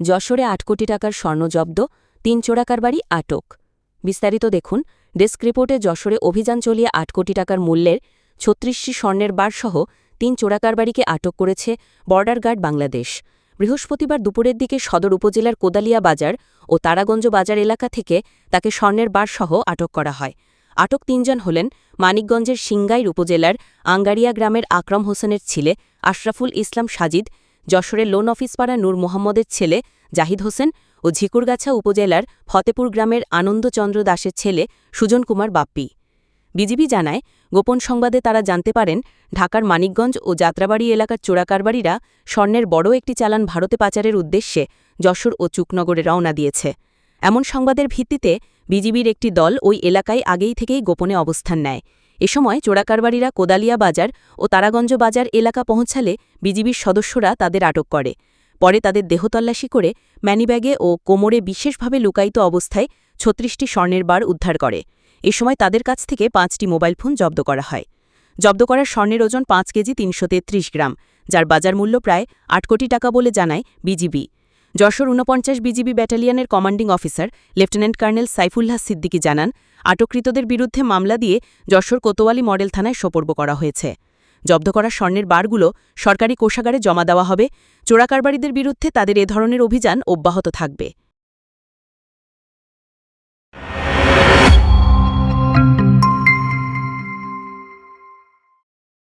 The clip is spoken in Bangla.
যশোরে আট কোটি টাকার স্বর্ণ জব্দ, তিন চোরাকার বাড়ি আটক। বিস্তারিত দেখুন, ডেস্ক রিপোর্টে যশোরে অভিযান চলিয়ে আট কোটি টাকার মূল্যের ছত্রিশটি স্বর্ণের বারসহ তিন চোরাকার বাড়িকে আটক করেছে বর্ডার গার্ড বাংলাদেশ। বৃহস্পতিবার দুপুরের দিকে সদর উপজেলার কোদালিয়া বাজার ও তারাগঞ্জ বাজার এলাকা থেকে তাকে স্বর্ণের বারসহ আটক করা হয়। আটক তিনজন হলেন মানিকগঞ্জের সিংগাইর উপজেলার আঙ্গারিয়া গ্রামের আকরম হোসেনের ছেলে আশরাফুল ইসলাম সাজিদ যশোরের লোন অফিসপাড়া নূর মোহাম্মদের ছেলে জাহিদ হোসেন ও ঝিকুরগাছা উপজেলার ফতেপুর গ্রামের আনন্দচন্দ্র দাসের ছেলে সুজন কুমার বাপ্পি। বিজিবি জানায়, গোপন সংবাদে তারা জানতে পারেন, ঢাকার মানিকগঞ্জ ও যাত্রাবাড়ি এলাকার চোরাকারবাড়িরা স্বর্ণের বড় একটি চালান ভারতে পাচারের উদ্দেশ্যে যশোর ও চুকনগরে রওনা দিয়েছে। এমন সংবাদের ভিত্তিতে বিজিবির একটি দল ওই এলাকায় আগেই থেকেই গোপনে অবস্থান নেয়। এ সময় চোরাকারবাড়িরা কোদালিয়া বাজার ও তারাগঞ্জ বাজার এলাকা পৌঁছালে বিজিবির সদস্যরা তাদের আটক করে। পরে তাদের দেহতল্লাশি করে ম্যানিব্যাগে ও কোমরে বিশেষভাবে লুকায়িত অবস্থায় ছত্রিশটি স্বর্ণের বার উদ্ধার করে। এ সময় তাদের কাছ থেকে পাঁচটি মোবাইল ফোন জব্দ করা হয়। জব্দ করার স্বর্ণের ওজন পাঁচ কেজি তিনশো তেত্রিশ গ্রাম, যার বাজার মূল্য প্রায় আট কোটি টাকা বলে জানায় বিজিবি। যশোর ঊনপঞ্চাশ BGB ব্যাটালিয়নের commanding officer, lieutenant colonel Saifullah Siddiqui জানান, আটককৃতদের বিরুদ্ধে মামলা দিয়ে যশোর কোতোয়ালি মডেল থানায় সোপর্ব করা হয়েছে। জব্দ করা স্বর্ণের বারগুলো সরকারি কোষাগারে জমা দেওয়া হবে। চোরাকারবারিদের বিরুদ্ধে তাদের এ ধরনের অভিযান অব্যাহত থাকবে।